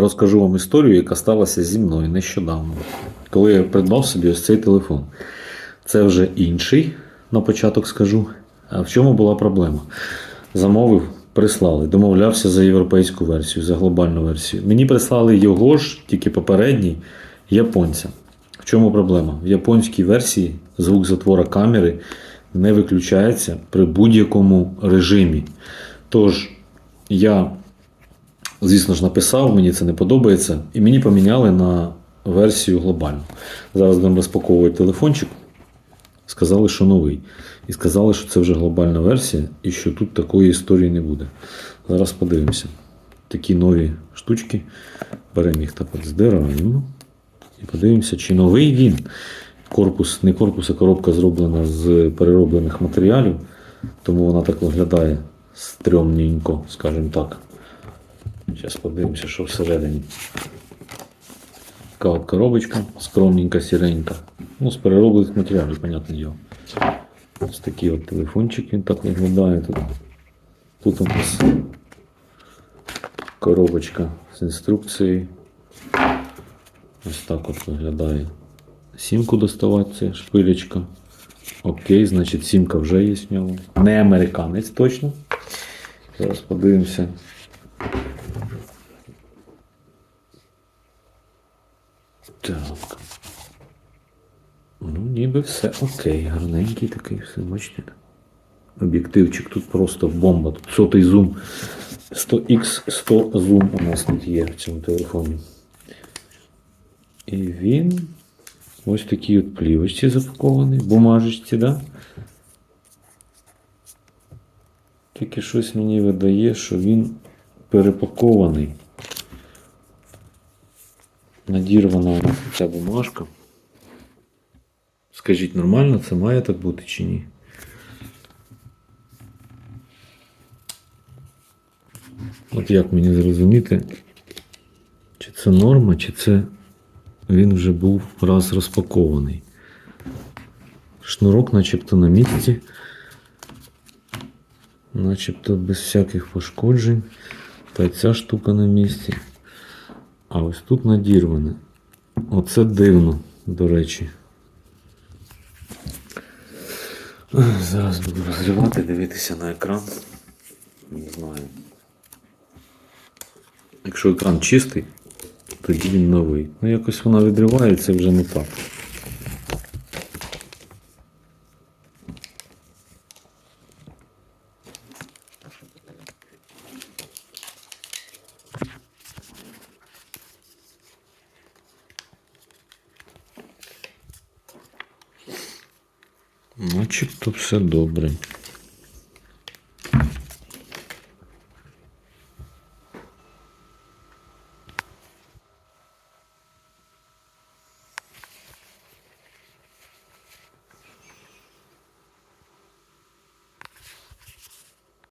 розкажу вам історію, яка сталася зі мною нещодавно, коли я придбав собі ось цей телефон. Це вже інший, на початок скажу. А в чому була проблема? Замовив, прислали, домовлявся за європейську версію, за глобальну версію. Мені прислали його ж, тільки попередній, японця. В чому проблема? В японській версії звук затвора камери не виключається при будь-якому режимі. Тож я, звісно ж, написав, мені це не подобається, і мені поміняли на версію глобальну. Зараз будемо розпаковувати телефончик. Сказали, що новий. І сказали, що це вже глобальна версія і що тут такої історії не буде. Зараз подивимося. Такі нові штучки. Беремо їх от здираємо. І подивимося, чи новий він. Корпус, не корпус, а коробка зроблена з перероблених матеріалів, тому вона так виглядає стрьомненько, скажімо так. Зараз подивимося, що всередині. Така от коробочка, скромненька, сіренька. Ну, з перероблених матеріалів, понятне діло. Ось такий от телефончик, він так виглядає тут. Тут у нас коробочка з інструкцією. Ось так от виглядає. Сімку доставати, шпилечка. Окей, значить сімка вже є в ньому. Не американець точно. Зараз подивимося. Так. Ну, ніби все окей, гарненький такий, все, бачите. Об'єктивчик тут просто бомба. Тут сотий зум. 100x 100 зум у нас тут є в цьому телефоні. І він ось такий от плівочці запакований, бумажечці, да? Тільки щось мені видає, що він перепакований. Надірвана ця бумажка. Скажіть, нормально це має так бути чи ні? От як мені зрозуміти, чи це норма, чи це він вже був раз розпакований. Шнурок начебто на місці. Начебто без всяких пошкоджень. Та й ця штука на місці. А ось тут надірване. Оце дивно, до речі. Зараз буду розривати, дивитися на екран. Не знаю. Якщо екран чистий, тоді він новий. Ну якось вона відривається вже не так. Начебто все добре.